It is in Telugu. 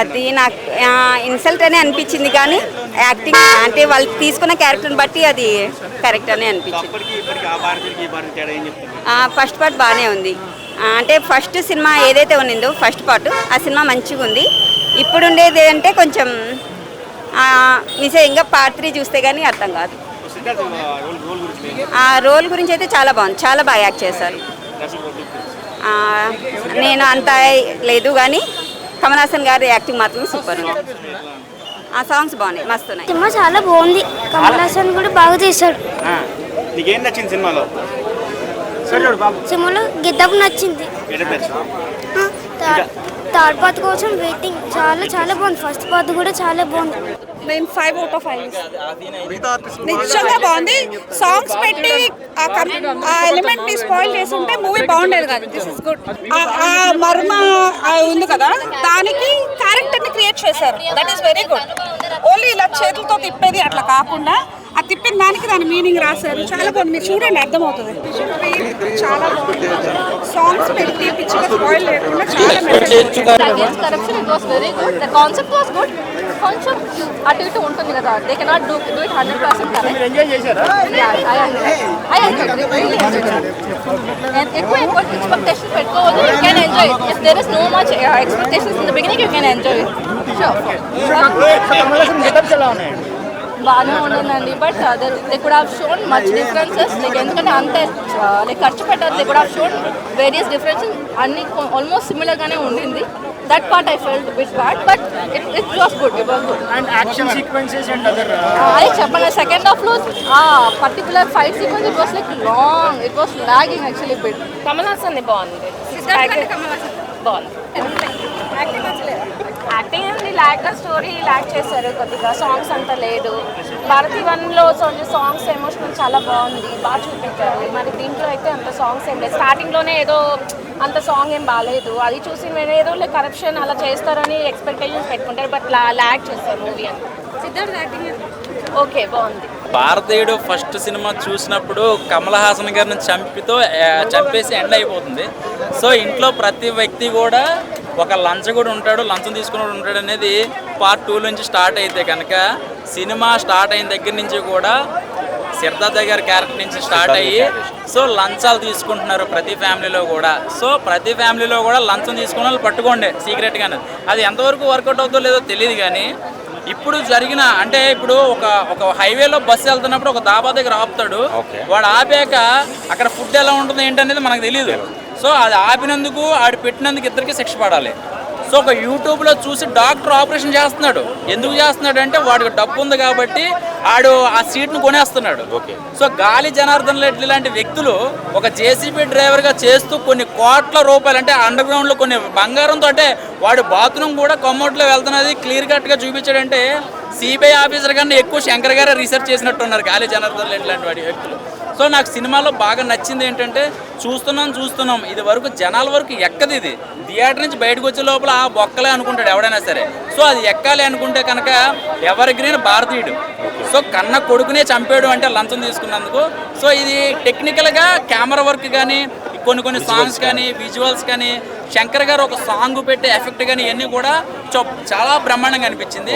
అది నాకు ఇన్సల్ట్ అనే అనిపించింది కానీ యాక్టింగ్ అంటే వాళ్ళు తీసుకున్న క్యారెక్టర్ని బట్టి అది కరెక్ట్ అనే అనిపించింది. ఫస్ట్ పార్ట్ బాగానే ఉంది. అంటే ఫస్ట్ సినిమా ఏదైతే ఉన్నిందో ఫస్ట్ పార్ట్ ఆ సినిమా మంచిగా ఉంది. ఇప్పుడు ఉండేది అంటే కొంచెం మిస్ ఇంకా పార్ట్ త్రీ చూస్తే కానీ అర్థం కాదు. ఆ రోల్ గురించి అయితే చాలా బాగుంది చాలా బాగా యాక్ట్ చేశారు దర్శకుడు roll గురించి. ఆ, నేను అంత లేదు కానీ కమల్ హాసన్ గారి యాక్టింగ్ మాత్రం సూపర్. ఆ సాంగ్స్ బాగున్నాయి మస్తు ఉన్నాయి. సినిమా చాలా బాగుంది. కమల్ హాసన్ కూడా బాగా చేశాడు. నీకేం నచ్చింది సినిమాలో? సినిమాలో గెటప్ నచ్చింది. థర్డ్ పార్ట్ కోసం వెయిటింగ్ చాలా చాలా బాగుంది. ఫస్ట్ పార్ట్ కూడా చాలా బాగుంది. నేను ఫైవ్ అవుట్ ఆఫ్ ఫైవ్ నిజంగా బాగుంది. సాంగ్స్ పెట్టి ఆ కం- ఆ ఎలిమెంట్ని స్పాయిల్ చేసి ఉంటే మూవీ బాగుండేది కాదు. దిస్ ఇస్ గుడ్ ఆ మర్మ ఉంది కదా దానికి క్యారెక్టర్ని క్రియేట్ చేశారు. That is very good only ఇలా చేతులతో తిప్పేది అట్లా కాకుండా ఆ తిప్పిన దానికి దాని మీనింగ్ రాశారు. చాలా బాగుంది. మీరు చూడండి అర్థమవుతుంది. చాలా బాగుంది. సాంగ్స్ పెట్టి పిచ్చిగా స్పాయిల్ లేకుండా చాలా it was very good. The concept was good. కొంచెం అటు ఇటు ఉంటుంది కదా. They cannot do do it hundred percent ఎక్కువ ఎక్కువ ఎక్స్పెక్టేషన్ పెట్టుకోవద్దు. You can enjoy if there is no much expectations in the beginning you can enjoy బాగానే ఉండిందండి but they could have shown much differences like ఎందుకంటే అంతే లైక్ ఖర్చు పెట్టారు. They could have shown various differences అన్ని ఆల్మోస్ట్ సిమిలర్ గానే ఉండింది. That part I felt bit bad but it it was good it was good and action sequences and other uh, అదే చెప్పండి సెకండ్ హాఫ్లో ఆ particular fight sequence it was like long it was lagging actually bit Kamal Haasan బాగుంది బాగుంది యాక్టింగ్ ఏంది ల్యాక్ స్టోరీ ల్యాక్ చేశారు కొద్దిగా సాంగ్స్ అంత లేదు. భారతి వన్లో సాంగ్స్ ఎమోషనల్ చాలా బాగుంది బాగా చూపించారు. మరి దీంట్లో అయితే అంత సాంగ్స్ ఏం లేదు. స్టార్టింగ్లోనే ఏదో అంత సాంగ్ ఏం బాగాలేదు అది చూసి నేను ఏదో లైక్ కరప్షన్ అలా చేస్తారని ఎక్స్పెక్టేషన్స్ పెట్టుకుంటారు బట్ ల్యాక్ చేస్తారు మూవీ అని సిద్ధార్థ్ యాక్టింగ్ ఓకే బాగుంది. భారతీయుడు ఫస్ట్ సినిమా చూసినప్పుడు కమల్ హాసన్ గారిని చంపితో చంపేసి ఎండ్ అయిపోతుంది. సో ఇంట్లో ప్రతి వ్యక్తి కూడా ఒక లంచగొడు ఉంటాడు లంచం తీసుకుని ఉంటాడు అనేది పార్ట్ టూ నుంచి స్టార్ట్ అయితే కనుక సినిమా స్టార్ట్ అయిన దగ్గర నుంచి కూడా సిద్ధార్థ గారి క్యారెక్టర్ నుంచి స్టార్ట్ అయ్యి సో లంచాలు తీసుకుంటున్నారు ప్రతి ఫ్యామిలీలో కూడా. సో ప్రతి ఫ్యామిలీలో కూడా లంచం తీసుకున్న వాళ్ళు పట్టుకోండి సీక్రెట్గానే అది ఎంతవరకు వర్కౌట్ అవుతుందో లేదో తెలియదు కానీ ఇప్పుడు జరిగిన అంటే ఇప్పుడు ఒక ఒక హైవేలో బస్సు వెళ్తున్నప్పుడు ఒక దాబా దగ్గర ఆపుతాడు. వాడు ఆపాక అక్కడ ఫుడ్ ఎలా ఉంటుంది ఏంటనేది మనకు తెలియదు సో అది ఆపినందుకు ఆడు పెట్టినందుకు ఇద్దరికి శిక్ష పడాలి. సో ఒక యూట్యూబ్లో చూసి డాక్టర్ ఆపరేషన్ చేస్తున్నాడు. ఎందుకు చేస్తున్నాడు అంటే వాడికి డబ్బు ఉంది కాబట్టి ఆడు ఆ సీట్ను కొనేస్తున్నాడు. సో గాలి జనార్దన్ రెడ్డి లాంటి వ్యక్తులు ఒక జేసీబీ డ్రైవర్గా చేస్తూ కొన్ని కోట్ల రూపాయలు అంటే అండర్ గ్రౌండ్లో కొన్ని బంగారంతో అంటే వాడు బాత్రూమ్ కూడా కొమ్మట్లో వెళ్తున్నది క్లియర్ కట్గా చూపించాడంటే సిబిఐ ఆఫీసర్ కన్నా ఎక్కువ శంకర్ గారే రీసెర్చ్ చేసినట్టున్నారు గాలి జనార్దన్ రెడ్డి లాంటి వాడి వ్యక్తులు. సో నాకు సినిమాలో బాగా నచ్చింది ఏంటంటే చూస్తున్నాం చూస్తున్నాం. ఇది వరకు జనాల వరకు ఎక్కది ఇది. థియేటర్ నుంచి బయటకు వచ్చే లోపల ఆ బొక్కలే అనుకుంటాడు ఎవడైనా సరే. సో అది ఎక్కాలి అనుకుంటే కనుక ఎవరి గ్రీన్ భారతీయుడు. సో కన్న కొడుకునే చంపేయడం అంటే లంచం తీసుకున్నందుకు. సో ఇది టెక్నికల్గా కెమెరా వర్క్ కానీ కొన్ని కొన్ని సాంగ్స్ కానీ. విజువల్స్ కానీ శంకర్ గారు ఒక సాంగ్ పెట్టే ఎఫెక్ట్ కానీ ఇవన్నీ కూడా చాలా బ్రహ్మాండంగా అనిపించింది.